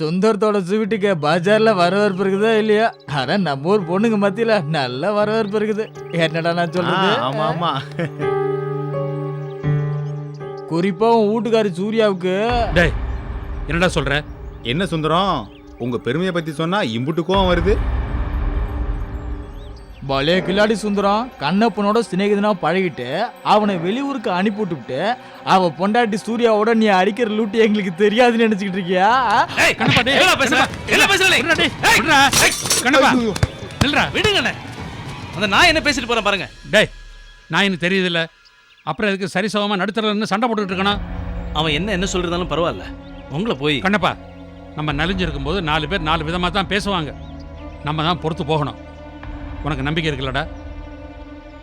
சுந்தரத்தோட ஸ்வீட்டுக்கு பஜார்ல வரவேற்பு இருக்குதா இல்லையா? ஆனா நம்ம ஊர் பொண்ணுங்க மத்தியில நல்ல வரவேற்பு இருக்குது. என்னடா நான் சொல்றது? ஆமா ஆமா. குறிப்பா உன் வீட்டுக்காரி சூர்யாவுக்கு. டேய் என்னடா சொல்ற? என்ன சுந்தரம்? உங்க பெருமையை பத்தி சொன்னா இம்புட்டு கோவம் வருது. பலே கில்லாடி சுந்தரம் கண்ணப்பனோட சிநேகிதனா பழகிட்டு அவனை வெளியூருக்கு அனுப்பி விட்டுவிட்டு அவ பொண்டாட்டி சூர்யாவோட நீ அடிக்கிற லூட்டி எங்களுக்கு தெரியாதுன்னு நினைச்சுக்கிட்டு இருக்கியா? விடுங்கண்ணே அந்த நான் என்ன பேசிட்டு போறேன் பாருங்க. டேய் நான் எனக்கு தெரியுதுல்ல. அப்புறம் எதுக்கு சரிசமமா நடுத்தரன்னு சண்டை போட்டுக்கிட்டு இருக்கணும் அவன் என்ன என்ன சொல்றதாலும் பரவாயில்ல. உங்களை போய். கண்ணப்பா நம்ம நலிஞ்சிருக்கும் போது நாலு பேர் நாலு விதமாக தான் பேசுவாங்க. நம்ம தான் பொறுத்து போகணும். உனக்கு நம்பிக்கை இருக்குல்லடா.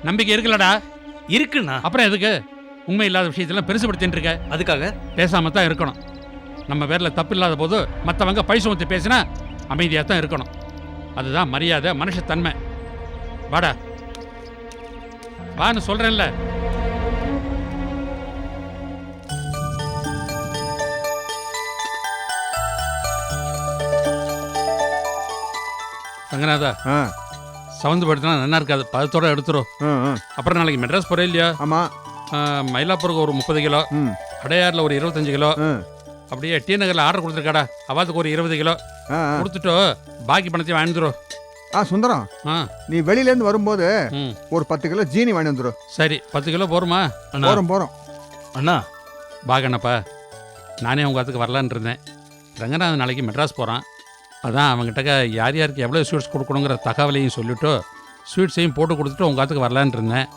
நம்பிக்கை இருக்குல்லடா. இருக்குண்ணா. அப்புறம் எதுக்கு? உண்மை இல்லாத விஷயத்தெல்லாம் பெருசுபடுத்தின்னு இருக்க. அதுக்காக? பேசாம தான் இருக்கணும். நம்ம பேரில் தப்பு இல்லாத போது மற்றவங்க பழி சுமத்தி பேசினா அமைதியாக தான் இருக்கணும். அதுதான் மரியாதை மனுஷத்தன்மை. வாடா. வான்னு சொல்கிறேன்ல ரங்கநாதா. ஆ. சவுந்து படுத்தினா நல்லா இருக்காது. பதத்தோட எடுத்துரும். அப்புறம் நாளைக்கு மெட்ராஸ் போகிறேன் இல்லையா? ஆமா. ஆ, மயிலாப்பூருக்கு ஒரு முப்பது கிலோ ம். அடையாரில் ஒரு இருபத்தஞ்சு கிலோ. ஆ, அப்படியே டி நகரில் ஆர்டர் கொடுத்துருக்காடா. அவாத்துக்கு ஒரு இருபது கிலோ. கொடுத்துட்டு பாக்கி பணத்தையும் வாங்கிந்துரும் ஆ சுந்தரம். ஆ. நீ வெளியில இருந்து வரும்போது ம். ஒரு பத்து கிலோ ஜீனி வாங்கி வந்துடும் சரி பத்து கிலோ அண்ணா. போறோம் போறோம். அண்ணா. பாகண்ணப்பா நானே உங்கள் அதுக்கு வரலான்னு இருந்தேன். ரங்கநாதன் நாளைக்கு மெட்ராஸ் போகிறான் அதான் அவங்ககிட்ட யார் யாருக்கு எவ்வளோ ஸ்வீட்ஸ் கொடுக்கணுங்கிற தகவலையும் சொல்லிவிட்டு ஸ்வீட்ஸையும் போட்டு கொடுத்துட்டு உங்கள் அதுக்கு வரலான்னு இருந்தேன்.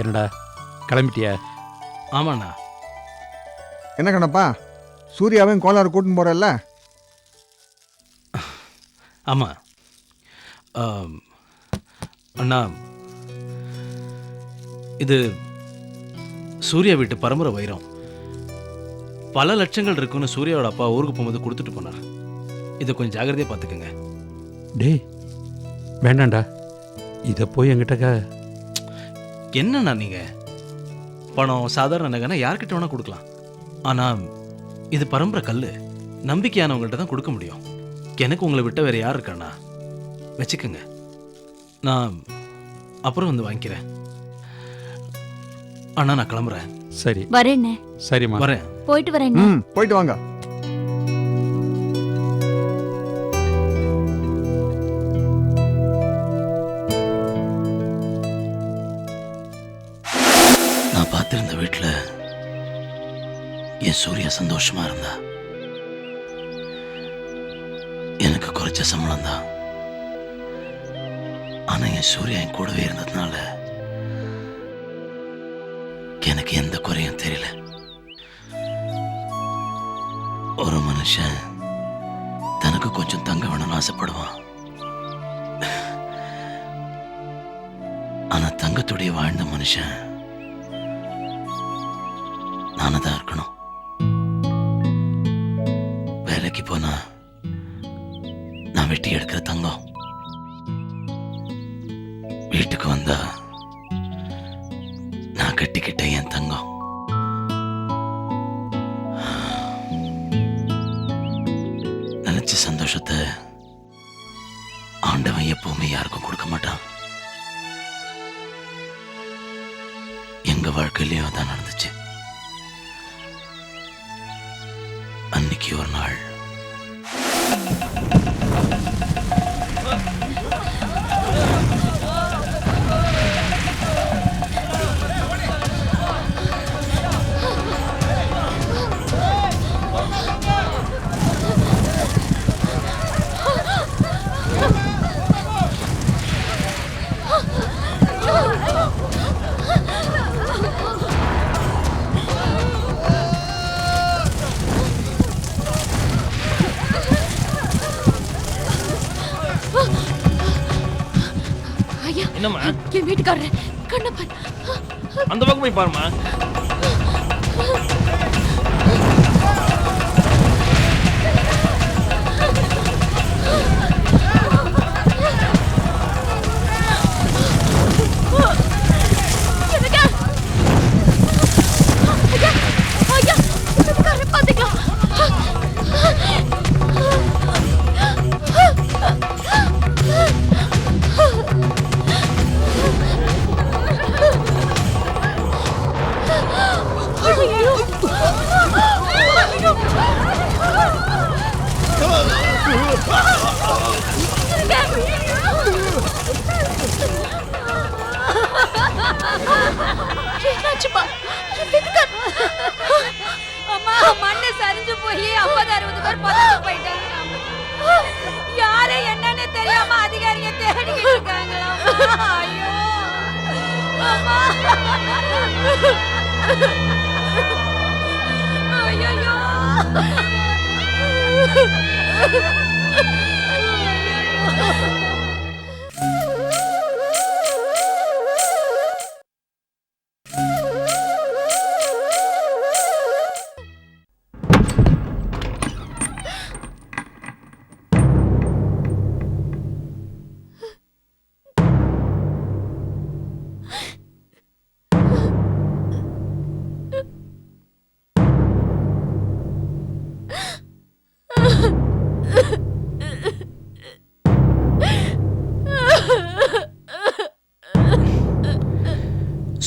என்னடா கிளம்பிட்டியா? ஆமாண்ணா. என்ன கண்ணப்பா? சூர்யாவையும் கோளாறு கூட்டின்னு போறல்ல? ஆமா. ஆம், அண்ணா இது சூர்யா வீட்டு பரம்பரை வைரம். பல லட்சங்கள் இருக்குன்னு சூர்யாவோட அப்பா ஊருக்கு போகும்போது கொடுத்துட்டு போனார். இதை கொஞ்சம் ஜாகிரதையா பார்த்துக்கோங்க. டேய் வேண்டாம்டா. இதை போய் என்கிட்ட என்னண்ணா நீங்க? பணம் சாதாரண நகைனா யார்கிட்ட வேணா கொடுக்கலாம். ஆனா இது பரம்பரை கல்லு. நம்பிக்கையானவங்கள்ட்ட தான் கொடுக்க முடியும். எனக்கு உங்களை விட்ட வேற யார் இருக்காண்ணா வச்சுக்கோங்க. நான் அப்புறம் வந்து வாங்கிக்கிறேன். அண்ணா நான் கிளம்புறேன். சரி. வரேண்ணே. சரிம்மா. வரேன். போயிட்டு வரேண்ணே. ம் போயிட்டு வாங்க. நான் பார்த்திருந்த வீட்டில் என் சூர்யா சந்தோஷமா இருந்தா. எனக்கு குறைச்ச சம்பளம் தான் ஆனா என் சூர்யா என் கூடவே இருந்ததுனால எனக்கு எந்த குறையும் தெரியல. ஒரு மனுஷன் தனக்கு கொஞ்சம் தங்க வேணும்னு ஆசைப்படுவான். ஆனா தங்கத்துடைய வாழ்ந்த மனுஷன் நானே ஆண்டவன் எப்பவுமே யாருக்கும் கொடுக்க மாட்டான். எங்க வாழ்க்கையிலயும் அதான் நடந்துச்சு. அன்னைக்கு ஒரு நாள். என்னம்மா? என் வீட்டுக்காரரு கண்ணப்பன். அந்த பக்கம் போய் பாருமா 啊哈呀！哎呀呀！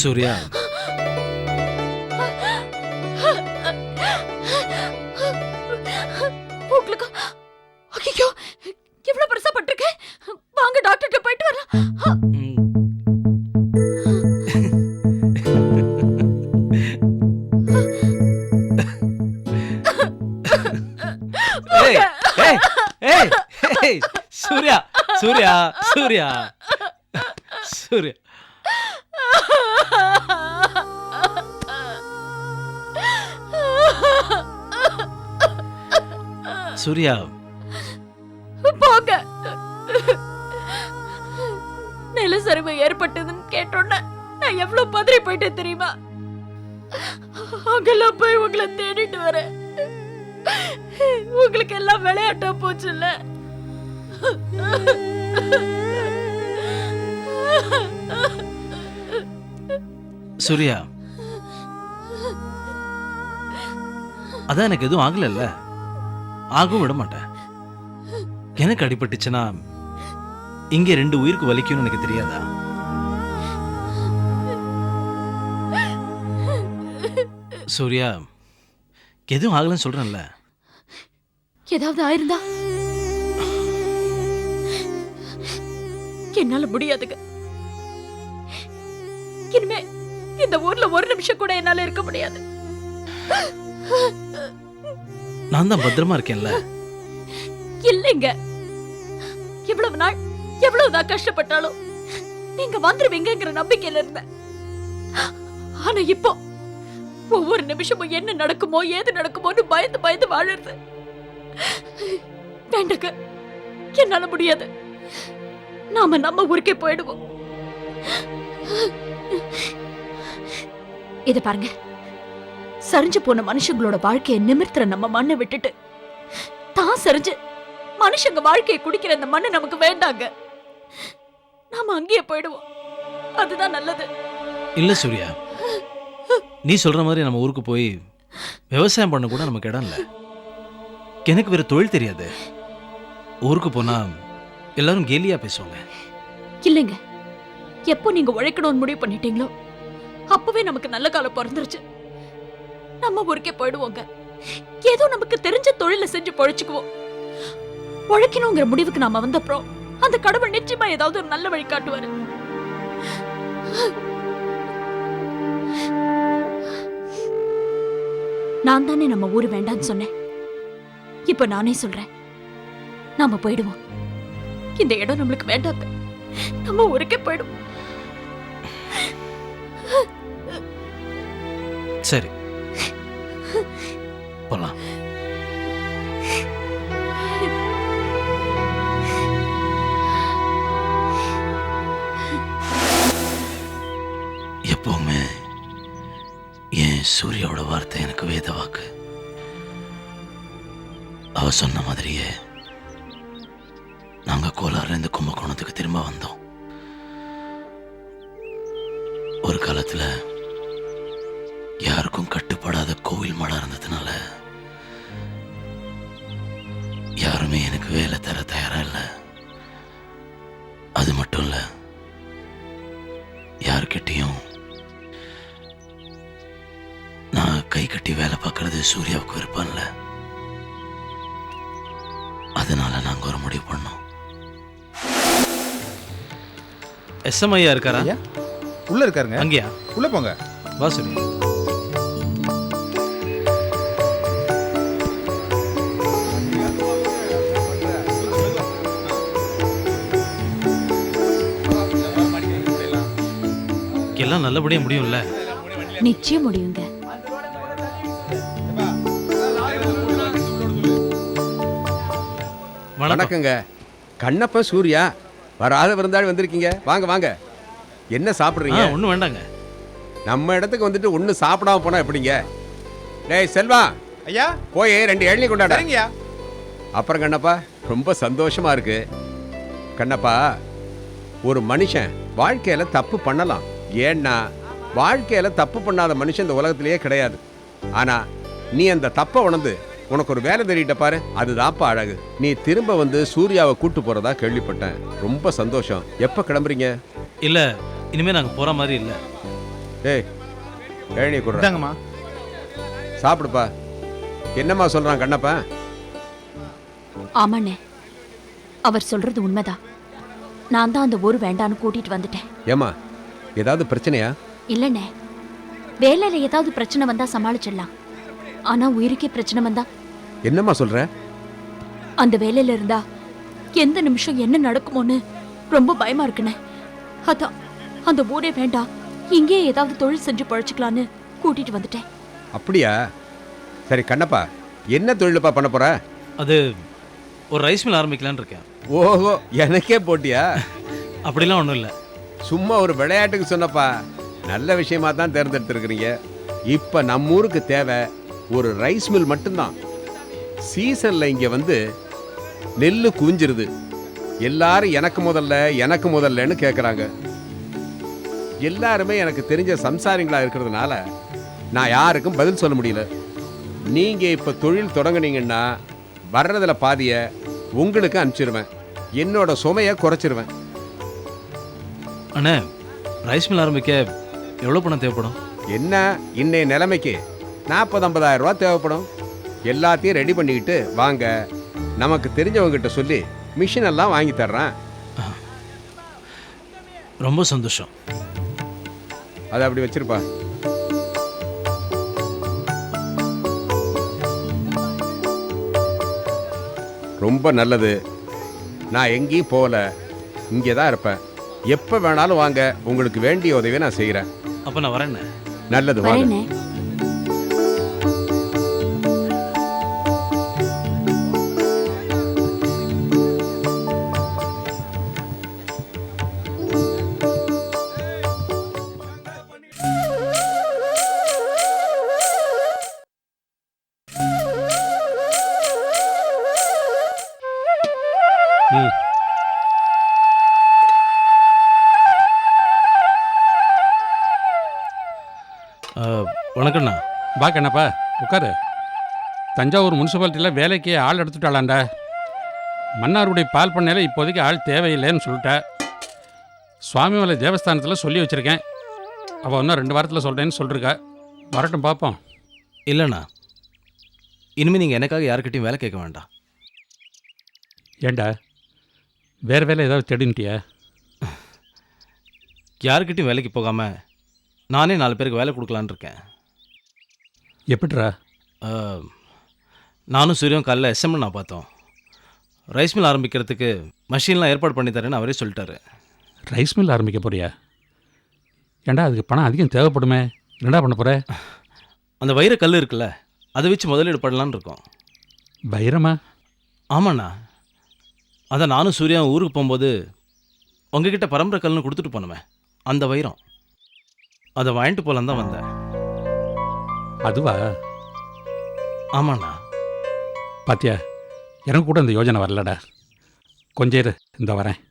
சூர்யா. உங்களுக்கு ஐயோ இவ்வளவு பெருசா பட்டிருக்கு. வாங்க டாக்டர்கிட்ட போயிட்டு வரலாம். சூர்யா சூர்யா சூர்யா சூர்யா. சூர்யா. போங்க. நிலச்சரிவு ஏற்பட்டதுன்னு கேட்டோன்னே நான் எவ்வளவு பதறி போயிட்டேன் தெரியுமா? அங்கெல்லாம் போய் உங்களை தேடிட்டு வரேன். உங்களுக்கு எல்லாம் விளையாட்டா போச்சுல்ல? சூர்யா. அதான் எனக்கு எதுவும் ஆகலைல்ல? ஆகவும் விட மாட்டேன். எனக்கு அடிபட்டுச்சுன்னா இங்க ரெண்டு உயிருக்கு வலிக்கும்னு எனக்கு தெரியாதா? சூர்யா எதுவும் ஆகலைன்னு சொல்றேன்ல. ஏதாவது ஆயிருந்தா? என்னால முடியாதுங்க. இனிமே இந்த ஊர்ல ஒரு நிமிஷம் கூட என்னால இருக்க முடியாது. நான் தான் பத்திரமா இருக்கேன்ல. இல்லைங்க. இவ்வளவு நாள் எவ்வளவுதான் கஷ்டப்பட்டாலும் நீங்க வந்துருவீங்கங்கிற நம்பிக்கையில இருந்தேன். ஆனா இப்போ ஒவ்வொரு நிமிஷமும் என்ன நடக்குமோ ஏது நடக்குமோன்னு பயந்து பயந்து வாழறது. வேண்டங்க. என்னால முடியாது. நாம நம்ம ஊருக்கே போயிடுவோம். இத பாருங்க. சரிஞ்சு போன மனுஷங்களோட வாழ்க்கையை நிமிர்த்துற நம்ம மண்ணை விட்டுட்டு. தான் சரிஞ்சு மனுஷங்க வாழ்க்கையை குடிக்கிற இந்த மண்ணு நமக்கு வேண்டாங்க. நாம அங்கேயே போயிடுவோம். அதுதான் நல்லது. இல்ல சூர்யா. நீ சொல்ற மாதிரி நம்ம ஊருக்கு போய் விவசாயம் பண்ண கூட நமக்கு இடம் இல்ல. எனக்கு வேற தொழில் தெரியாது. ஊருக்கு போனா எல்லாரும் கேலியா பேசுவாங்க. இல்லைங்க. எப்போ நீங்க உழைக்கணும்னு முடிவு பண்ணிட்டீங்களோ அப்பவே நமக்கு நல்ல காலம் பிறந்துருச்சு. நம்ம ஊருக்கே போயிடுவோங்க. ஏதோ நமக்கு தெரிஞ்ச தொழில செஞ்சு பொழைச்சுக்குவோம். உழைக்கணுங்கிற முடிவுக்கு நாம வந்தப்புறம் அந்த கடவுள் நிச்சயமா ஏதாவது ஒரு நல்ல வழி காட்டுவாரு. நான் தானே நம்ம ஊர் வேண்டாம்னு சொன்னேன். இப்ப நானே சொல்றேன். நாம போயிடுவோம். இந்த இடம் நம்மளுக்கு வேண்டாம் நம்ம ஊருக்கே போயிடுவோம். சரி. போலாம். எப்பவுமே என் சூர்யாவோட வார்த்தை எனக்கு வேத வாக்கு? அவ சொன்ன மாதிரியே நாங்க கோலாறுல இருந்து கும்பகோணத்துக்கு திரும்ப வந்தோம். ஒரு காலத்துல யாருக்கும் கட்டுப்படாத கோவில் மடம் இருந்ததுனால யாருமே எனக்கு வேலை தர தயாரா இல்லை. அது மட்டும் இல்ல யார்கிட்டயும் நான் கை கட்டி வேலை பார்க்கறது சூர்யாவுக்கு விருப்பம்ல அதனால நாங்க ஒரு முடிவு பண்ணோம். எஸ்எம் ஐயா இருக்காரா? உள்ள இருக்காருங்க. அங்கேயா? உள்ள போங்க. வா சூர்யா எல்லாம் நல்லபடியா முடியும்ல? நிச்சயம் முடியுங்க. வணக்கம். வணக்கங்க. கண்ணப்ப சூர்யா வராத விருந்தாளி வந்திருக்கீங்க. வாங்க வாங்க. என்ன சாப்பிடுறீங்க? ஒன்றும் வேண்டாங்க. நம்ம இடத்துக்கு வந்துட்டு ஒண்ணு சாப்பிடாம போனா எப்படிங்க? டேய் செல்வா. ஐயா? போய் ரெண்டு இளநீ கொண்டாட. சரிங்கய்யா. அப்புறம் கண்ணப்பா ரொம்ப சந்தோஷமா இருக்கு. கண்ணப்பா ஒரு மனுஷன் வாழ்க்கையில தப்பு பண்ணலாம். ஏன்னா வாழ்க்கையில தப்பு பண்ணாத மனுஷன் இந்த உலகத்திலேயே கிடையாது. ஆனா நீ அந்த தப்பை உணர்ந்து உனக்கு ஒரு வேலை தெரியிட்ட பாரு அதுதான்ப்பா அழகு. நீ திரும்ப வந்து சூர்யாவை கூட்டு போறதா கேள்விப்பட்டேன். ரொம்ப சந்தோஷம். எப்ப கிளம்புறீங்க? இல்ல இனிமே நாங்க போற மாதிரி இல்ல. டேய் இளநீ கொடுறேன் இந்தாங்கம்மா. சாப்பிடுப்பா. என்னம்மா சொல்றான் கண்ணப்பா? ஆமாண்ணே. அவர் சொல்றது உண்மைதான். நான் தான் அந்த ஊர் வேண்டான்னு கூட்டிட்டு வந்துட்டேன். ஏமா ஏதாவது பிரச்சனையா? இல்லண்ணே. வேலையில ஏதாவது பிரச்சனை வந்தா சமாளிச்சிடலாம். ஆனா உயிருக்கே பிரச்சனை வந்தா? என்னம்மா சொல்ற? அந்த வேலையில இருந்தா எந்த நிமிஷம் என்ன நடக்குமோன்னு ரொம்ப பயமா இருக்குண்ணே. அதான் அந்த ஊரே வேண்டாம். இங்கேயே ஏதாவது தொழில் செஞ்சு பழச்சிக்கலான்னு கூட்டிட்டு வந்துட்டேன். அப்படியா? சரி கண்ணப்பா என்ன தொழிலுப்பா பண்ண போற? அது ஒரு ரைஸ் மில் ஆரம்பிக்கலான்னு இருக்கேன். ஓஹோ எனக்கே போட்டியா? அப்படிலாம் ஒன்றும் இல்லை. சும்மா ஒரு விளையாட்டுக்கு சொன்னப்பா. நல்ல விஷயமா தான் தேர்ந்தெடுத்துருக்குறீங்க. இப்போ நம்ம ஊருக்கு தேவை ஒரு ரைஸ் மில் மட்டும்தான். சீசனில் இங்கே வந்து நெல் குவிஞ்சிருது. எல்லாரும் எனக்கு முதல்ல எனக்கு முதல்லன்னு கேட்குறாங்க எல்லாருமே எனக்கு தெரிஞ்ச சம்சாரிங்களாக இருக்கிறதுனால நான் யாருக்கும் பதில் சொல்ல முடியல. நீங்கள் இப்போ தொழில் தொடங்குனீங்கன்னா வர்றதில் பாதிய உங்களுக்கு அனுப்பிச்சிருவேன். என்னோட சுமையை குறைச்சிருவேன். அண்ணே ரைஸ் மில் ஆரம்பிக்க எவ்வளோ பணம் தேவைப்படும்? என்ன? இன்னைய நிலைமைக்கு நாற்பது ஐம்பதாயிரம் ரூபா தேவைப்படும். எல்லாத்தையும் ரெடி பண்ணிக்கிட்டு வாங்க. நமக்கு தெரிஞ்சவங்ககிட்ட சொல்லி மிஷின் எல்லாம் வாங்கி தர்றேன். ரொம்ப சந்தோஷம். அதை அப்படி வச்சிருப்பா. ரொம்ப நல்லது. நான் எங்கேயும் போகல. இங்கே தான் இருப்பேன். எப்போ வேணாலும் வாங்க. உங்களுக்கு வேண்டிய உதவியை நான் செய்கிறேன் அப்போ நான் வரேண்ணே. நல்லது வாங்க. வா கண்ணப்பா உட்காரு. தஞ்சாவூர் முனிசிபாலிட்டியில் வேலைக்கு ஆள் எடுத்துட்டாளாண்டா. மன்னாருடைய பால் பண்ணையில் இப்போதைக்கு ஆள் தேவையில்லைன்னு சொல்லிட்டா. சுவாமிமலை தேவஸ்தானத்தில் சொல்லி வச்சுருக்கேன். அவள் இன்னும் ரெண்டு வாரத்தில் சொல்கிறேன்னு சொல்லிருக்கா. வரட்டும் பார்ப்போம் இல்லைண்ணா. இனிமேல் நீங்கள் எனக்காக யாருக்கிட்டையும் வேலை கேட்க வேண்டாம். ஏண்டா? வேறு வேலை ஏதாவது தேடின்ட்டியா? யாருக்கிட்டையும் வேலைக்கு போகாமல் நானே நாலு பேருக்கு வேலை கொடுக்கலான்னு இருக்கேன். எப்படிரா நானும் சூரியம் காலைல எஸ்எம்எல் நான் பார்த்தோம். ரைஸ் மில் ஆரம்பிக்கிறதுக்கு மஷின்லாம் ஏற்பாடு பண்ணி தரேன்னு அவரே சொல்லிட்டாரு. ரைஸ் மில் ஆரம்பிக்க போறியா? ஏண்டா அதுக்கு பணம் அதிகம் தேவைப்படுமே? என்னடா பண்ண போகிற அந்த வைர கல் இருக்குல்ல அதை வச்சு முதலீடு பண்ணலான்னு இருக்கோம். பைரமா ஆமாண்ணா. அதான் நானும் சூர்யா ஊருக்கு போகும்போது உங்ககிட்ட பரம்பரை கல்னு கொடுத்துட்டு போனோமே அந்த வைரம். அதை வாங்கிட்டு போகலான்னு தான் வந்தேன். அதுவா? ஆமாண்ணா. பாத்தியா எனக்கு கூட இந்த யோஜனை வரலடா. கொஞ்சம் இரு இந்த வரேன்.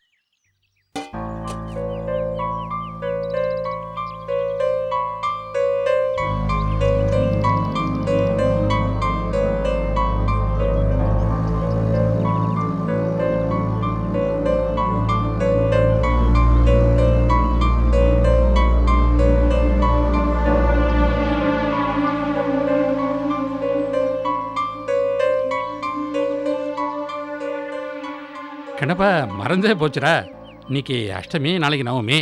கணப்பா மறந்தே போச்சுடா. இன்னைக்கு அஷ்டமி நாளைக்கு நவமி.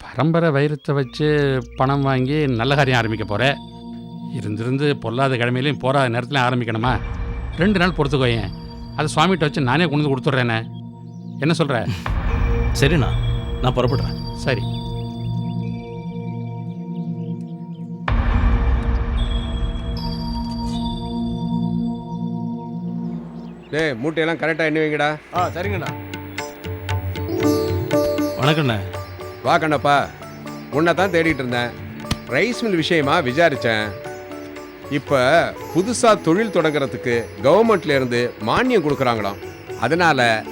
பரம்பரை வைரத்தை வச்சு பணம் வாங்கி நல்ல காரியம் ஆரம்பிக்க போகிற இருந்திருந்து பொல்லாத கிழமையிலையும் போராத நேரத்துலையும் ஆரம்பிக்கணுமா? ரெண்டு நாள் பொறுத்துக்கோயேன். அதை சுவாமிகிட்ட வச்சு நானே கொண்டு வந்து கொடுத்துட்றேனே. என்ன சொல்கிற சரிண்ணா நான் புறப்படுறேன். சரி. டேய் மூட்டையெல்லாம் கரெக்டாக எண்ணி வைங்கடா. ஆ சரிங்கண்ணா. வணக்கண்ணே. வா கண்ணப்பா. உன்னை தான் தேடிட்டு இருந்தேன். ரைஸ் மில் விஷயமா விசாரித்தேன் இப்போ புதுசாக தொழில் தொடங்குறதுக்கு கவர்மெண்ட்ல இருந்து மானியம் கொடுக்குறாங்களாம். அதனால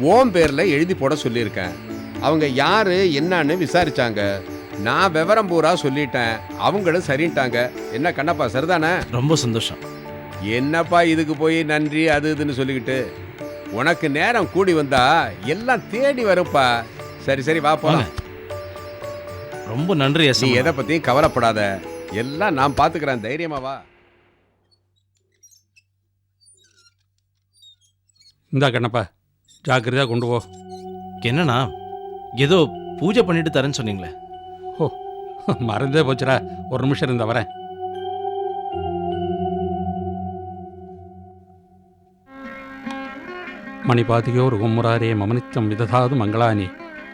ஓம் பேரில் எழுதி போட சொல்லியிருக்கேன். அவங்க யாரு என்னன்னு விசாரிச்சாங்க. நான் விவரம் பூரா சொல்லிட்டேன். அவங்களும் சரின்ட்டாங்க. என்ன கண்ணப்பா சரிதானே? ரொம்ப சந்தோஷம். என்னப்பா இதுக்கு போய் நன்றி அது இதுன்னு சொல்லிக்கிட்டு? உனக்கு நேரம் கூடி வந்தா எல்லாம் தேடி வரும்ப்பா. சரி சரி வா போலாம். ரொம்ப நன்றி எஸ் நீ எதை பத்தியும் கவலைப்படாத. எல்லாம் நான் பாத்துக்கிறேன் தைரியமா வா. இந்தா கண்ணப்பா. ஜாக்கிரதையாக கொண்டு போ. என்னண்ணா? ஏதோ பூஜை பண்ணிட்டு தரேன்னு சொன்னீங்களே. மறந்தே போச்சுடா. ஒரு நிமிஷம் இருந்தா வரேன். மணிபாதியோர் உம்முராரே மமனித்தம் விததாது மங்களானி.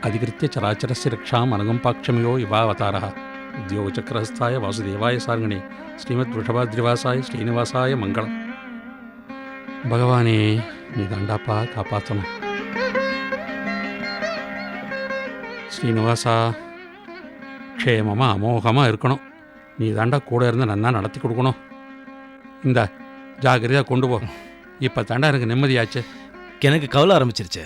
அதிகிருத்திய சராச்சரஸ்ய ரக்ஷாம் அனகம் பாக்ஷமியோ இவாவதாரः உத்தியோகச்சக்கரஸ்தாய வாசுதேவாய சார்கணே. ஸ்ரீமத் ரிஷபாத்ரிவாசாய ஸ்ரீனிவாசாய மங்களம். பகவானே நீ தாண்டாப்பா காப்பாற்றணும் ஸ்ரீனிவாசா க்ஷேமமாக அமோகமாக இருக்கணும். நீ தாண்டா கூட இருந்து நன்னா நடத்தி கொடுக்கணும். இந்த ஜாக்கிரதையாக கொண்டு போ. இப்போ தாண்டா எனக்கு நிம்மதியாச்சு. எனக்கு கவலை ஆரம்பிச்சிருச்சு.